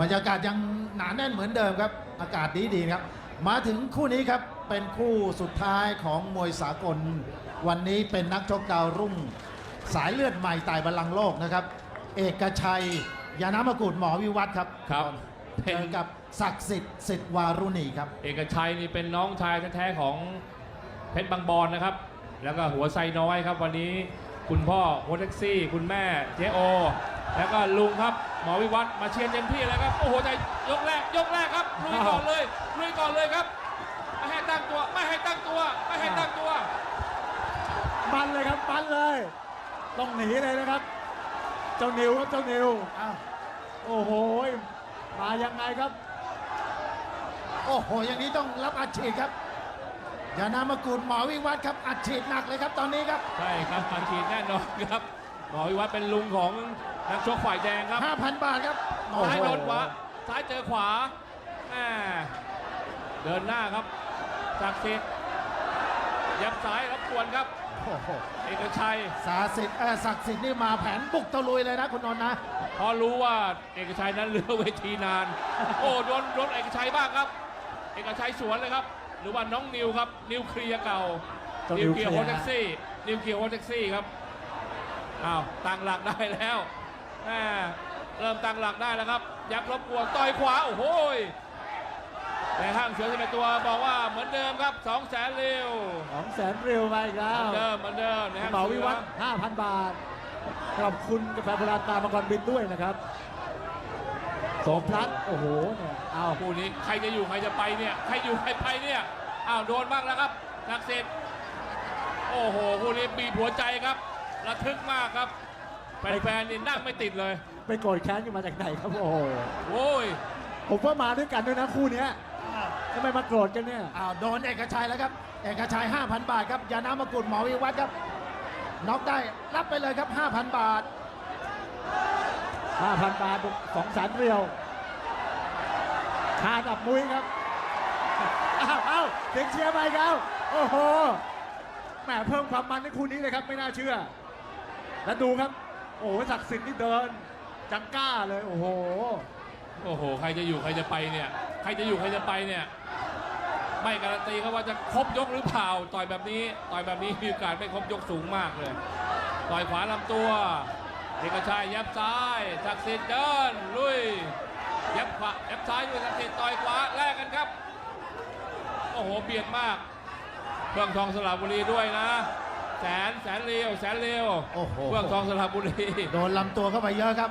บรรยากาศยังหนาแน่นเหมือนเดิมครับ อากาศดีดีๆครับ มาถึงคู่นี้ครับเป็นคู่สุดท้ายของมวยสากล วันนี้เป็นนักชกดาวรุ่ง สายเลือดใหม่ไต่บัลลังก์โลกนะครับ เอกชัย ยานามกุฎหมอวิวัฒน์ครับครับเจอกับศักดิ์สิทธิ์สิทธิ์วารุณีครับ เอกชัยนี่เป็นน้องชายแท้ๆของเพชรบางบอนนะครับ แล้วก็หัวไซน้อยครับวันนี้ คุณพ่อโฮแท็กซี่ คุณแม่เจโอ แล้วก็ลุงครับ หมอวิวัฒน์มาเชียร์เต็มที่เลยครับ โอ้โหใจยกแรก ยกแรกครับลุยก่อนเลยลุยก่อนเลยครับ ไม่ให้ตั้งตัว ไม่ให้ตั้งตัว ไม่ให้ตั้งตัวมันเลยครับมันเลย ต้องหนีเลยนะครับ เจ้านิวครับเจ้านิวอ้าวโอ้โห มายังไงครับ โอ้โห อย่างนี้ต้องรับอัดฉีดครับ ยานามกุฎหมอวิวัฒน์ครับอัดฉีดหนักเลยครับตอนนี้ครับ ใช่ครับอาชีพแน่นอนครับ หมอวิวัฒน์เป็นลุงของนักชกฝ่ายแดงครับ5,000 บาทครับโอ้โหซ้ายโดนขวาซ้ายเจอขวาแหม่เดินหน้าครับศักดิ์สิทธิ์ยับซ้ายรับกวนครับโอ้โหเอกชัยสาสิทธิ์เอ่อศักดิ์สิทธิ์นี่มาแผนบุกตะลุยเลยนะคุณนนท์นะพอรู้ว่าเอกชัยนั้นเหลือเวทีนาน โอ้โดนโดนเอกชัยบ้างครับ เอกชัยสวนเลยครับ หรือว่าน้องนิวครับ นิวเคลียร์เก่า เจ้านินิววเคลียร์เคลีโฮยร์ แท็กซี่ นิวเคลียร์โฮแท็กซี่ครับ อ้าวตั้งหลักได้แล้วแหม่เริ่มตั้งหลักได้แล้วครับ ยับรบกวนต่อยขวา โอ้โหยในห้างเสือสิบเอ็ดตัวบอกว่าเหมือนเดิมครับ2 0 0แสนเร็วสองแสนเร็วมาอีกแล้เหมืวอนเดิมเหมือนเดิมในห้างเหมาเสืวิอวัฒน์5,000 บาท ขอบคุณกาแฟโบราณตามังกรบินด้วยนะครับ สมพลัดโอ้โหเนี่ยเอาคู่นี้ใครจะอยู่ใครจะไปเนี่ยใครอยู่ใครไปเนี่ยอ้าวโดนบ้างแล้วครับนักเซตโอ้โหคู่นี้บีบหัวใจครับระทึกมากครับแฟนๆนี่นั่งไม่ติดเลยไปโกรธแค้นกันมาจากไหนครับโอ้โหโอ้ยผมว่ามาด้วยกันด้วยนะคู่เนี้ยทำไมมาโกรธกันเนี่ยอ้าวโดนเอกชัยแล้วครับเอกชัย 5,000 บาทครับยานามกุฎหมอวิวัฒน์ครับน็อกได้รับไปเลยครับ 5,000 บาท 5,000 บาทสองแสนเรียวขาดับมุ้ยครับ อ้าวอ้าวเด็กเชียร์ไปครับ โอ้โห แหมเพิ่มความมันในคู่นี้เลยครับ ไม่น่าเชื่อ แล้วดูครับ โอ้โหศักดิ์สิทธิ์นี่เดิน จังก้าเลย โอ้โห โอ้โห ใครจะอยู่ใครจะไปเนี่ย ใครจะอยู่ใครจะไปเนี่ย ไม่การันตีครับว่าจะครบยกหรือเปล่า ต่อยแบบนี้ ต่อยแบบนี้มีโอกาสไม่ครบยกสูงมากเลย ต่อยขวาลำตัว เอกชัยยับซ้ายศักดิ์สิทธิ์เดินลุยยับขวายับซ้ายด้วยศักดิ์สิทธิ์ต่อยขวาแลกกันครับโอ้โหเบียดมากเครื่องทองสระบุรีด้วยนะ แสนแสนเรียวแสนเรียวโอ้โหเครื่องทองสระบุรีโดนลำตัวเข้าไปเยอะครับ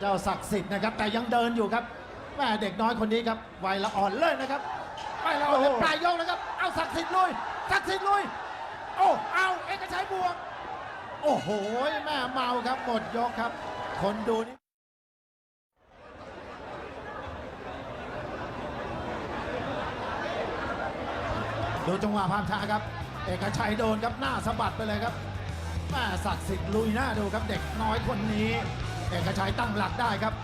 เจ้าศักดิ์สิทธิ์นะครับ แต่ยังเดินอยู่ครับแม่เด็กน้อยคนนี้ครับวัยละอ่อนเลยนะครับวัยละอ่อนเลยโอ้โหปลายยกนะครับ เอาศักดิ์สิทธิ์ลุยศักดิ์สิทธิ์ลุยโอ้เอาเอกชัยบวก โอ้โหแม่เมาครับหมดยกครับ คนดูนี่ดูจังหวะภาพช้าครับ เอกชัยโดนครับหน้าสะบัดไปเลยครับแม่ศักดิ์สิทธิ์ลุยหน้าดูครับเด็กน้อยคนนี้ เอกชัยตั้งหลักได้ครับ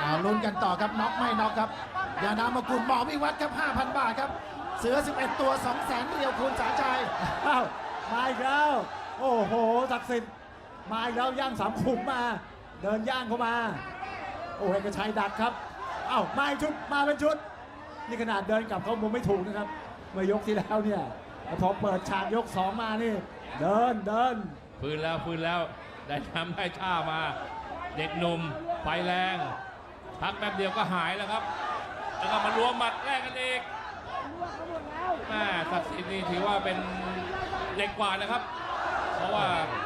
เอาลุ้นกันต่อครับน็อกไม่น็อกครับยานามกุลหมอวิวัฒน์ครับ 5,000 บาทครับ เสือ 11 ตัว 2 0 0แสนเรียวคูณสาชัยอ้าว มาอีกแล้ว โอ้โหศักดิ์สิทธิ์มาอีกแล้วย่างสามขุมมา เดินย่างเข้ามา โอ้เอกชัยดักครับเอ้ามาชุดมาเป็นชุด นี่ขนาดเดินกลับเข้ามุมไม่ถูกนะครับ เมื่อยกที่แล้วเนี่ยพอเปิดฉากยกสองมานี่ เดินเดินฟื้นแล้วฟื้นแล้วได้น้ำได้ท่ามา เด็กหนุ่มไฟแรง พักแป๊บเดียวก็หายแล้วครับ แล้วก็มารวมหมัดแรกกันเองแม่ศักดิ์สิทธิ์นี่ถือว่าเป็น เด็กกว่านะครับ เพราะว่า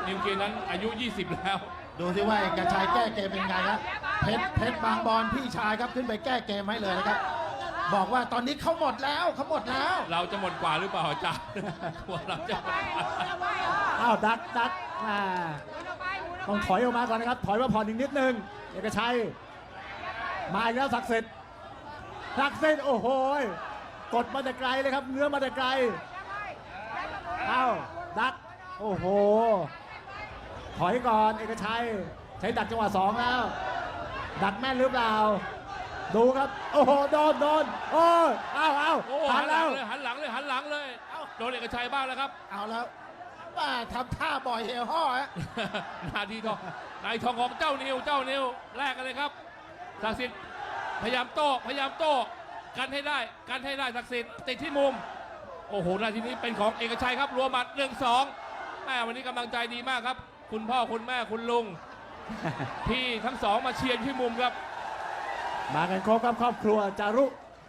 นิวเคลียร์นั้นอายุ 20 แล้ว ดูที่ว่าเอกชัยแก้เกมเป็นไงครับเพชรเพชรบางบอลพี่ชายครับขึ้นไปแก้เกมให้เลยนะครับ บอกว่าตอนนี้เขาหมดแล้วเขาหมดแล้วเราจะหมดกว่าหรือเปล่าอาจารย์กลัวเราจะหมดกว่าอ้าวดักดักอ่าต้องถอยออกมาก่อนนะครับ ถอยมาผ่อนอีกนิดนึงเอกชัย มาอีกแล้วศักดิ์สิทธิ์ศักดิ์สิทธิ์โอ้โหยกดมาแต่ไกลเลยครับเนื้อมาแต่ไกล อ้าวดักโอ้โห ถอยก่อนเอกชัย ใช้ดักจังหวะสองแล้ว ดักแม่นหรือเปล่า ดูครับ โอ้โห โดนโดนโอ้ยอ้าวอ้าวโอ้หัหันนหลัแล้งว เลยหันหลังเลยหันหลังเลยเอ้าโดนเอกชัยบ้างแล้วครับ เอาแล้วว่าทำท่าบ่อยเฮห่อฮะนาทีทองนายทองของเจ้านิวเจ้านิวแลกกันเลยครับศักดิ์สิทธิ์พยายามโต้พยายามโต้กันให้ได้กันให้ได้ศักดิ์สิทธิ์ติดที่มุม โอ้โหนาทีนี้เป็นของเอกชัยครับรัวหมัดหนึ่งสองแม่วันนี้กำลังใจดีมากครับ คุณพ่อคุณแม่คุณลุง ที่ทั้งสองมาเชียร์อยู่ที่มุมครับ มากันครบครับครอบครัวจารุ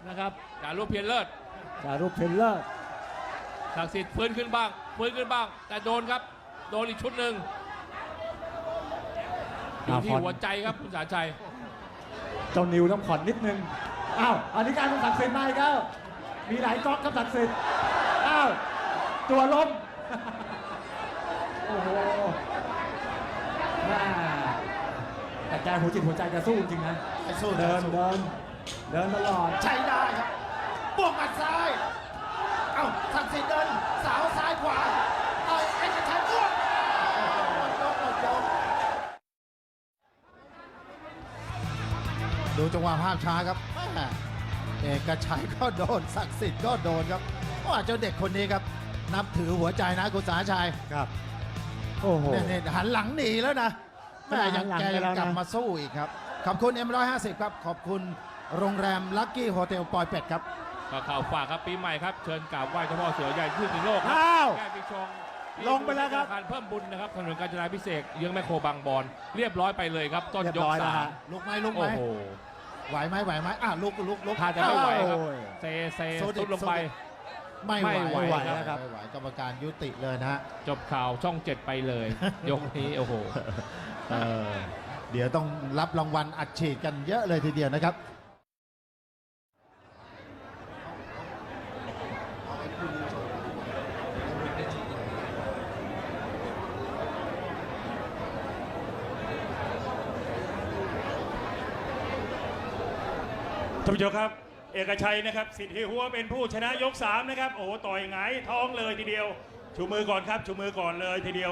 นะครับการรูปเพียรเลิศจารุเพนเลอร์ศักดิ์สิทธิ์ฟื้นขึ้นบ้างฟื้นขึ้นบ้าง แต่โดนครับ โดนอีกชุดหนึ่งอยู่ที่หัวใจครับคุณสาชัยเจ้านิวต้องผ่อนนิดนึงอ้าวอันนี้การของศักดิ์สิทธิ์มาอีกแล้วมีหลายก๊อกครับศักดิ์สิทธิ์อ้าว ตัวล้มโอ้โหแม่แต่แกหัวจิตหัวใจแกสู้จริงๆนะไอ้สู้เดินสู้เดินเดินตลอด ใช้ได้ครับบวกหมัดซ้าย เอ้าศักดิ์สิทธิ์เดินสาวซ้ายขวาเอาเอกชัยอ้วกหมดยกหมดยกดูจังหวะภาพช้าครับแม่เอกชัยก็โดนศักดิ์สิทธิ์ก็โดนครับว่าเจ้าเด็กคนนี้ครับ นับถือหัวใจนะคุณสาชัยครับโอ้โห เนี่ยเนี่ยหันหลังหนีแล้วนะแม่ยังหันหลังแกไปยังแล้วนะ กลับมาสู้อีกครับ ขอบคุณ M150 ครับ ขอบคุณโรงแรมลักกี้โฮเทลปอยเป็ดครับ ก็ข่าวฝากครับปีใหม่ครับ เชิญกราบไหว้เจ้าพ่อเสือใหญ่ที่สุดในโลกครัอ้าว แก้ปีชงลงไปแล้วครับ ธนาารเพิ่มบุญนะครับถนนกาญจนาพิเศษกเยื้องแมคโครบางบอนเรียบร้อยไปเลยครับ ต้นเรียบยกร้อยแล้วสามฮะ ลุกไหมลุกไหมโอ้โห ไหวไหมไหวไหมอะลุกลุกลุกถ้าจะไม่ไหว ครับ โอ้ย เซเซโซดิสุดลงไป ไม่ไหวไม่ไหวไม่นะครับ ไม่ไหวกรรมการยุติเลยนะฮะจบข่าวช่องเจ็ดไปเลย ยกนี้โอ้โหเออเดี๋ยวต้องรับรางวัลอัดฉีดกันเยอะเลยทีเดียวนะครับท่านผู้ชมครับ เอกชัยนะครับสิทธิหัวเป็นผู้ชนะยก3นะครับโอ้โหต่อยหงายท้องเลยทีเดียว ชูมือก่อนครับชูมือก่อนเลยทีเดียว